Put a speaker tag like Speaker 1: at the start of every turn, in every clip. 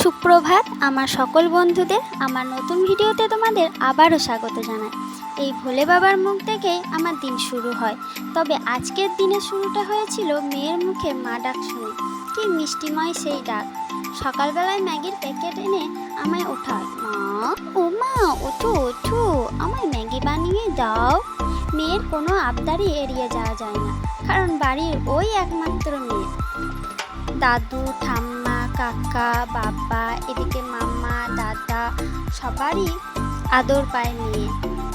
Speaker 1: সুপ্রভাত, আমার সকল বন্ধুদের আমার নতুন ভিডিওতে তোমাদের আবারও স্বাগত জানাই। এই ভোলে বাবার মুখ দেখেই আমার দিন শুরু হয়। তবে আজকের দিনে শুরুটা হয়েছিল মেয়ের মুখে মা ডাক শুনে। কি মিষ্টিময় সেই ডাক। সকালবেলায় ম্যাগির প্যাকেট এনে আমায় ওঠায়। মা, ও মা, ওঠো ওঠো, আমায় ম্যাগি বানিয়ে দাও। মেয়ের কোনো আবদারই এড়িয়ে যাওয়া যায় না, কারণ বাড়ির ওই একমাত্র মেয়ে। দাদু, ঠাম্মা কাকা বাবা এদিকে মামা দাদা সবারই আদর পায় নিয়ে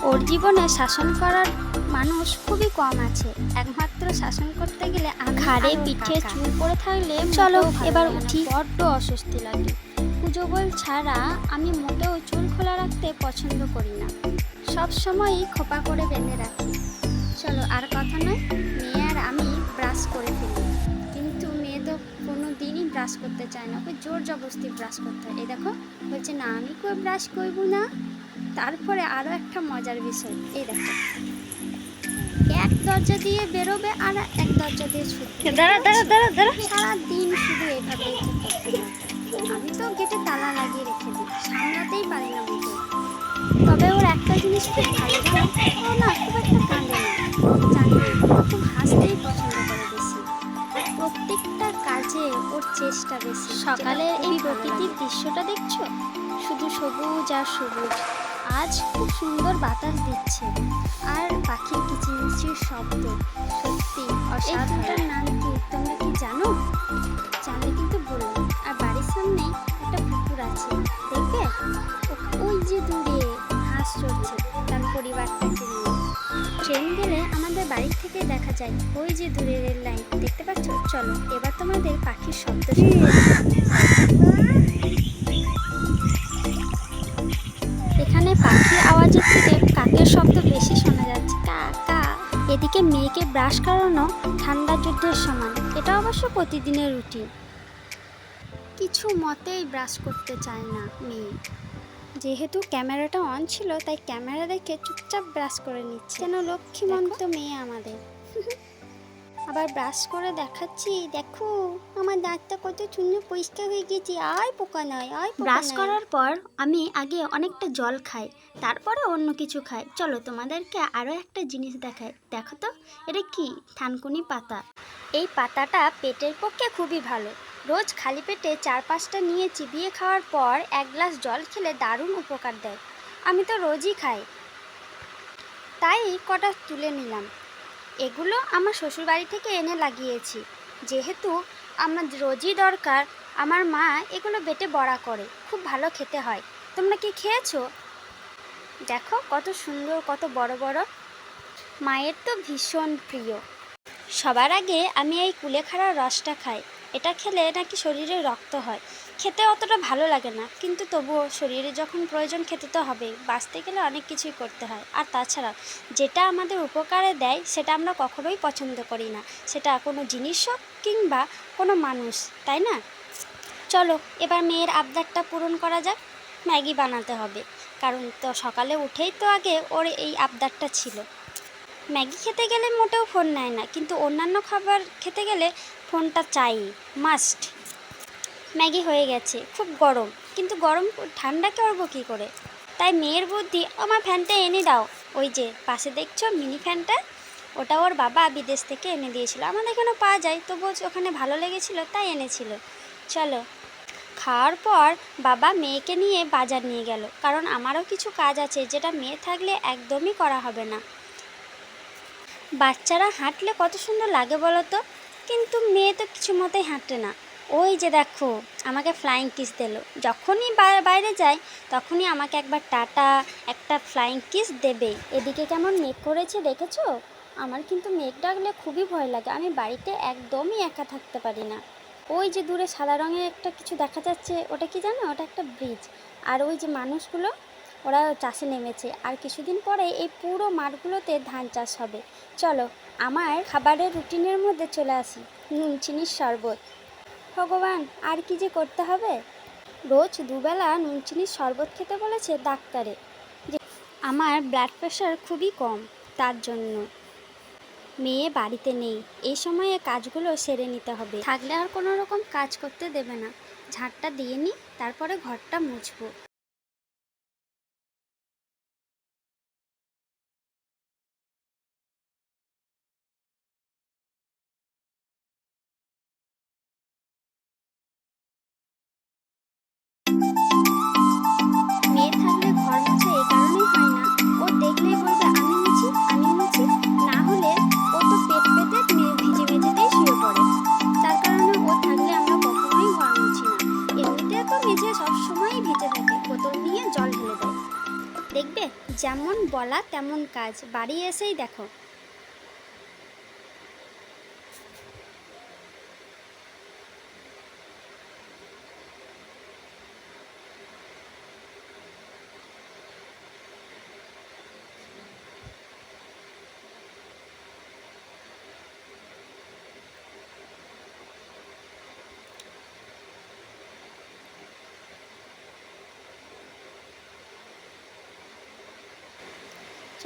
Speaker 1: ওর জীবনে শাসন করার মানুষ খুবই কম আছে। একমাত্র শাসন করতে গেলে ঘাড়ে পিঠে চুল পড়ে থাকলে চলো এবার উঠি। বড্ড অস্বস্তি লাগে। পুজো বল ছাড়া আমি মোটেও চুল খোলা রাখতে পছন্দ করি না। সব সময়ই খোপা করে বেঁধে রাখি। চলো আর কথা নয়। ব্রাশ করতে চায় না ওকে জোর জবরদস্তি ব্রাশ করতে হয়। এই দেখো বলছে না আমি কই ব্রাশ করব না। তারপরে আরও একটা মজার বিষয় এই দেখো। এক দরজা দিয়ে বেরোবে আর এক দরজা দিয়ে ছুটবে।
Speaker 2: দাঁড়া দাঁড়া দাঁড়া দাঁড়া।
Speaker 1: সারাদিন শুধু এভাবে আমি তো গেটে তালা লাগিয়ে রেখে দিই সামলাতেই পারি না তবে ওর একটা জিনিস খুব ভালো জানো? না চেষ্টা বেশি। সকালের এই প্রকৃতির দৃশ্যটা দেখছ? শুধু সবুজ আর সবুজ। আজ খুব সুন্দর বাতাস দিচ্ছে। আর পাখির কিচিমিচির শব্দ। সত্যি অসাধারণ। নাম কি তোমরা কি জানো? বাড়ি থেকে দেখা যায় ওই যে দূরে রেল লাইন। দেখতে পাচ্ছ? চলো এবার তোমাদের পাখির শব্দ। এখানে পাখির আওয়াজের থেকে কাকের শব্দ বেশি শোনা যাচ্ছে। কা কা। এদিকে মেয়েকে ব্রাশ করানো ঠান্ডা যুদ্ধের সমান। এটা অবশ্য প্রতিদিনের রুটিন। কিছু মতেই ব্রাশ করতে চায় না মেয়ে। যেহেতু ক্যামেরাটা অন ছিল তাই ক্যামেরা দেখে চুপচাপ ব্রাশ করে নিচ্ছে। যেন লক্ষ্মীমন্ত মেয়ে আমাদের। আবার ব্রাশ করে দেখাচ্ছি দেখো আমার দাঁতটা কত সুন্দর পরিষ্কার হয়ে গেছে আয় পোকা নয় আয় ব্রাশ করার পর আমি আগে অনেকটা জল খাই তারপরে অন্য কিছু খাই। চলো তোমাদেরকে আরও একটা জিনিস দেখাই। দেখো তো এটা কি? থানকুনি পাতা। এই পাতাটা পেটের পক্ষে খুবই ভালো। রোজ খালি পেটে চার পাঁচটা নিয়ে চিবিয়ে খাওয়ার পর এক গ্লাস জল খেলে দারুণ উপকার দেয়। আমি তো রোজই খাই। তাই কটা তুলে নিলাম। এগুলো আমার শ্বশুরবাড়ি থেকে এনে লাগিয়েছি। যেহেতু আমার রোজই দরকার, আমার মা এগুলো বেটে বড়া করে। খুব ভালো খেতে হয়। তোমরা কি খেয়েছো? দেখো কত সুন্দর, কত বড় বড়। মায়ের তো ভীষণ প্রিয়। সবার আগে আমি এই কুলেখাড়ার রসটা খাই। এটা খেলে নাকি শরীরে রক্ত হয়। খেতে অতটা ভালো লাগে না, কিন্তু তবুও শরীরে যখন প্রয়োজন খেতে তো হবেই। বাঁচতে গেলে অনেক কিছুই করতে হয়। আর তাছাড়া যেটা আমাদের উপকারে দেয়, সেটা আমরা কখনোই পছন্দ করি না। সেটা কোনো জিনিস হোক কিংবা কোনো মানুষ, তাই না? চলো, এবার মেয়ের আবদারটা পূরণ করা যাক। ম্যাগি বানাতে হবে। কারণ তো সকালে উঠেই তো আগে ওর এই আবদারটা ছিল। ম্যাগি খেতে গেলে মোটেও ফোন নেয় না, কিন্তু অন্যান্য খাবার খেতে গেলে ফোনটা চাই মাস্ট ম্যাগি হয়ে গেছে, খুব গরম। কিন্তু গরম ঠান্ডা করব কী করে? তাই মেয়ের বুদ্ধি, আমার ফ্যানটা এনে দাও। ওই যে, পাশে দেখছ মিনি ফ্যানটা? ওটা ওর বাবা বিদেশ থেকে এনে দিয়েছিল। আমাদের এখানেও পাওয়া যায় তো তবুও ওখানে ভালো লেগেছিল, তাই এনেছিল। চলো। খাওয়ার পর বাবা মেয়েকে নিয়ে বাজার নিয়ে গেল। কারণ আমারও কিছু কাজ আছে, যেটা মেয়ে থাকলে একদমই করা হবে না। বাচ্চারা হাঁটলে কত সুন্দর লাগে বলো তো? কিন্তু মেয়ে তো কিছু মতেই হাঁটে না। ওই যে দেখো, আমাকে ফ্লাইং কিস দিল। যখনই বাইরে যাই, তখনই আমাকে একবার টাটা একটা ফ্লাইং কিস দেবে। এদিকে কেমন মেঘ করেছে দেখেছ? আমার কিন্তু মেঘ ডাকলে খুবই ভয় লাগে। আমি বাড়িতে একদমই একা থাকতে পারি না। ওই যে দূরে সাদা রঙের একটা কিছু দেখা যাচ্ছে, ওটা কি জানো? ওটা একটা ব্রিজ আর ওই যে মানুষগুলো, ওরা চাষে নেমেছে। আর কিছুদিন পরে এই পুরো মাঠগুলোতে ধান চাষ হবে। চলো আমার খাবারের রুটিনের মধ্যে চলে আসি, নুন চিনির শরবত। ভগবান, আর কি যে করতে হবে? রোজ দুবেলা নুন চিনির শরবত খেতে বলেছে ডাক্তারে। যে আমার ব্লাড প্রেশার খুবই কম, তার জন্য। মেয়ে বাড়িতে নেই এই সময়ে কাজগুলো সেরে নিতে হবে। থাকলে আর কোনো রকম কাজ করতে দেবে না। ঝাড়টা দিয়ে নিই তারপরে ঘরটা মুছবো। যেমন বলা তেমন কাজ। বাড়ি এসেই দেখো।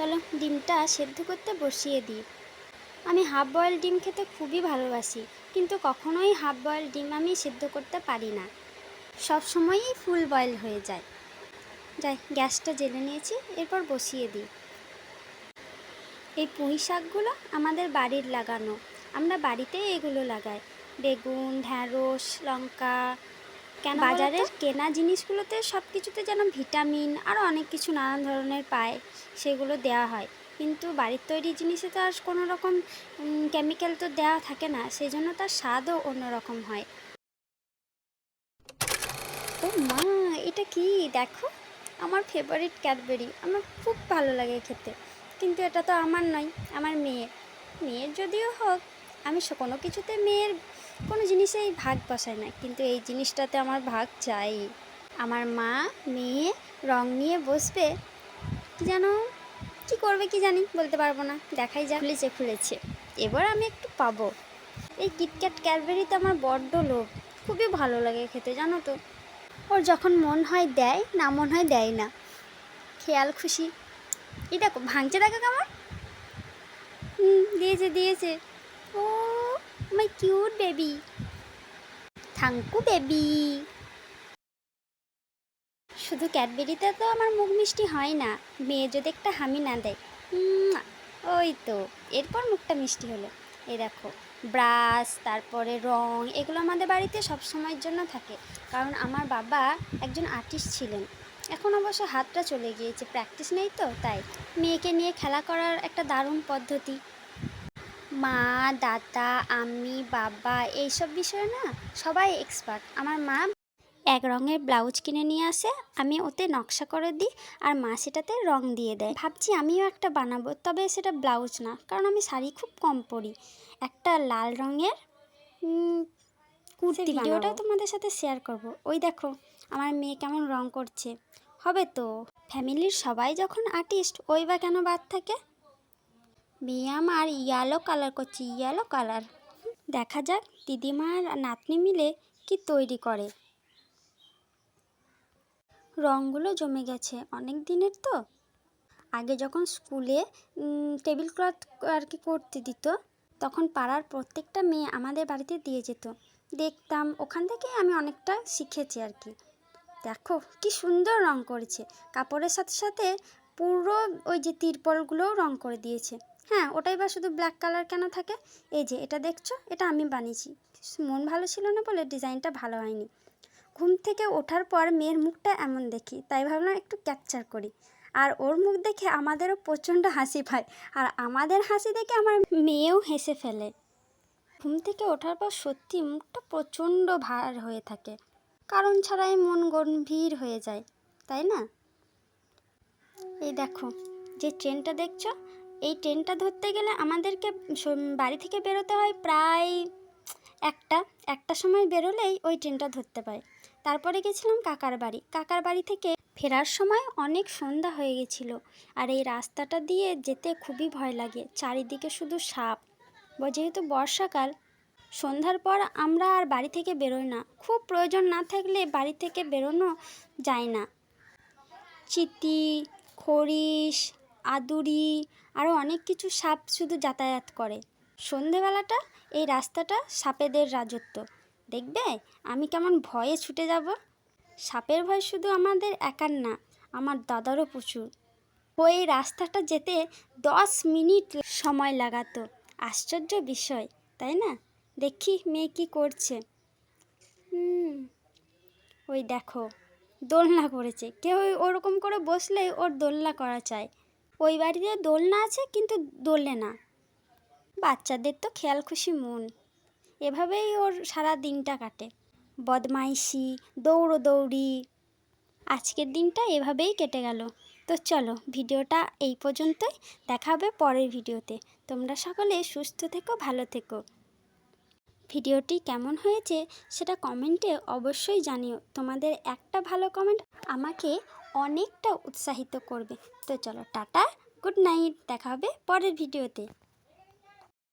Speaker 1: চলো ডিমটা সেদ্ধ করতে বসিয়ে দিই। আমি হাফ বয়েল ডিম খেতে খুবই ভালোবাসি, কিন্তু কখনোই হাফ বয়েল ডিম আমি সেদ্ধ করতে পারি না। সব সময়ই ফুল বয়েল হয়ে যায়। যাই, গ্যাসটা জেলে নিয়েছি, এরপর বসিয়ে দিই। এই পুঁই শাকগুলো আমাদের বাড়ির লাগানো। আমরা বাড়িতেই এগুলো লাগাই। বেগুন, ঢ্যাঁড়স, লঙ্কা কেন বাজারের কেনা জিনিসগুলোতে সব কিছুতে যেন ভিটামিন আরও অনেক কিছু নানান ধরনের পায় সেগুলো দেওয়া হয়। কিন্তু বাড়ির তৈরি জিনিসে তো আর কোনো রকম কেমিক্যাল তো দেওয়া থাকে না সেই জন্য তার স্বাদও অন্যরকম হয়। ও মা এটা কি? দেখো আমার ফেভারিট ক্যাডবেরি আমার খুব ভালো লাগে খেতে কিন্তু এটা তো আমার নয় আমার মেয়ের। মেয়ের যদিও হোক আমি কোনো কিছুতে মেয়ের কোনো জিনিসেই ভাগ বসায় না কিন্তু এই জিনিসটাতে আমার ভাগ চাই। আমার মা মেয়ে রং নিয়ে বসবে কি যেন কি করবে কি জানি বলতে পারব না। দেখাই যা খুলেছে খুলেছে। এবার আমি একটু পাবো। এই কিটক্যাট ক্যাডবেরিতে আমার বড্ড লোভ খুবই ভালো লাগে খেতে জানো তো। ওর যখন মন হয় দেয় না মন হয় দেয় না। খেয়াল খুশি। এই দেখো ভাঙছে দেখো কেমন। হুম দিয়েছে দিয়েছে। ও my cute baby thank you baby শুধু ক্যাডবেরিতে তো আমার মুখ মিষ্টি হয় না। মেয়ে যদি একটা হামি না দেয়। ওই তো। এরপর মুখটা মিষ্টি হলো। এই দেখো, ব্রাশ, তারপরে রং, এগুলো আমাদের বাড়িতে সব সময়ের জন্য থাকে। কারণ আমার বাবা একজন আর্টিস্ট ছিলেন। এখন অবশ্য হাতটা চলে গিয়েছে। প্র্যাকটিস নেই তো, তাই। মেয়েকে নিয়ে খেলা করার একটা দারুণ পদ্ধতি। মা দাদা আমি বাবা এইসব বিষয়ে না সবাই এক্সপার্ট আমার মা এক রঙের ব্লাউজ কিনে নিয়ে আসে আমি ওতে নকশা করে দিই আর মা সেটাতে রং দিয়ে দেয়। ভাবছি আমিও একটা বানাবো তবে সেটা ব্লাউজ না কারণ আমি শাড়ি খুব কম পরি। একটা লাল রঙের কুর্তি ভিডিওটা তোমাদের সাথে শেয়ার করব। ওই দেখো আমার মেয়ে কেমন রং করছে। হবে তো? ফ্যামিলির সবাই যখন আর্টিস্ট ওই বা কেন বাদ থাকে? মেয়ে আমার ইয়েলো কালার করছে ইয়েলো কালার দেখা যাক দিদিমার নাতনি মিলে কি তৈরি করে। রঙগুলো জমে গেছে, অনেক দিনের তো। আগে যখন স্কুলে টেবিল ক্লথ আর কি করতে দিত, তখন পাড়ার প্রত্যেকটা মেয়ে আমাদের বাড়িতে দিয়ে যেত। দেখতাম, ওখান থেকে আমি অনেকটা শিখেছি আর কি। দেখো, কি সুন্দর রং করেছে। কাপড়ের সাথে সাথে পুরো ওই যে তিরপলগুলোও রং করে দিয়েছে। হ্যাঁ ওটাই বা শুধু ব্ল্যাক কালার কেন থাকে? এই যে, এটা দেখছ? এটা আমি বানিয়েছি। মন ভালো ছিল না বলে ডিজাইনটা ভালো হয়নি। ঘুম থেকে ওঠার পর মেয়ের মুখটা এমন দেখি, তাই ভাবলাম একটু ক্যাপচার করি। আর ওর মুখ দেখে আমাদেরও প্রচণ্ড হাসি পায়। আর আমাদের হাসি দেখে আমার মেয়েও হেসে ফেলে। ঘুম থেকে ওঠার পর সত্যি মুখটা প্রচণ্ড ভার হয়ে থাকে। কারণ ছাড়াই মন গম্ভীর হয়ে যায়, তাই না? এই দেখো, যে ট্রেনটা দেখছ এই ট্রেনটা ধরতে গেলে আমাদেরকে বাড়ি থেকে বেরোতে হয় প্রায় একটা একটা সময় বেরোলেই ওই ট্রেনটা ধরতে পারে। তারপরে গেছিলাম কাকার বাড়ি। কাকার বাড়ি থেকে ফেরার সময় অনেক সন্ধ্যা হয়ে গেছিল আর এই রাস্তাটা দিয়ে যেতে খুবই ভয় লাগে। চারিদিকে শুধু সাপ। যেহেতু বর্ষাকাল, সন্ধ্যার পর আমরা আর বাড়ি থেকে বেরোই না। খুব প্রয়োজন না থাকলে বাড়ি থেকে বেরোনো যায় না। চিতি, খরিশ আদুরি আরও অনেক কিছু সাপ শুধু যাতায়াত করে। সন্ধেবেলাটা, এই রাস্তাটা সাপেদের রাজত্ব। দেখবে? আমি কেমন ভয়ে ছুটে যাব? সাপের ভয় শুধু আমাদের একার না, আমার দাদারও প্রচুর। ও এই রাস্তাটা যেতে দশ মিনিট সময় লাগাতো। আশ্চর্য বিষয়, তাই না? দেখি মেয়ে কি করছে। হুম, ওই দেখো, দোলনা করেছে। কেউ ওরকম করে বসলে ওর দোলনা করা চায়। ওই বাড়িতে দোলনা আছে, কিন্তু দোলে না। বাচ্চাদের তো খেয়াল খুশি মন। এভাবেই ওর সারা দিনটা কাটে। বদমাইশি, দৌড়োদৌড়ি। আজকের দিনটা এভাবেই কেটে গেল। তো চলো, ভিডিওটা এই পর্যন্তই। দেখা হবে পরের ভিডিওতে। তোমরা সকলে সুস্থ থেকো, ভালো থেকো। ভিডিওটি কেমন হয়েছে সেটা কমেন্টে অবশ্যই জানিও। তোমাদের একটা ভালো কমেন্ট আমাকে অনেকটা উৎসাহিত করবে। তো চলো টাটা গুড নাইট দেখা হবে পরের ভিডিওতে।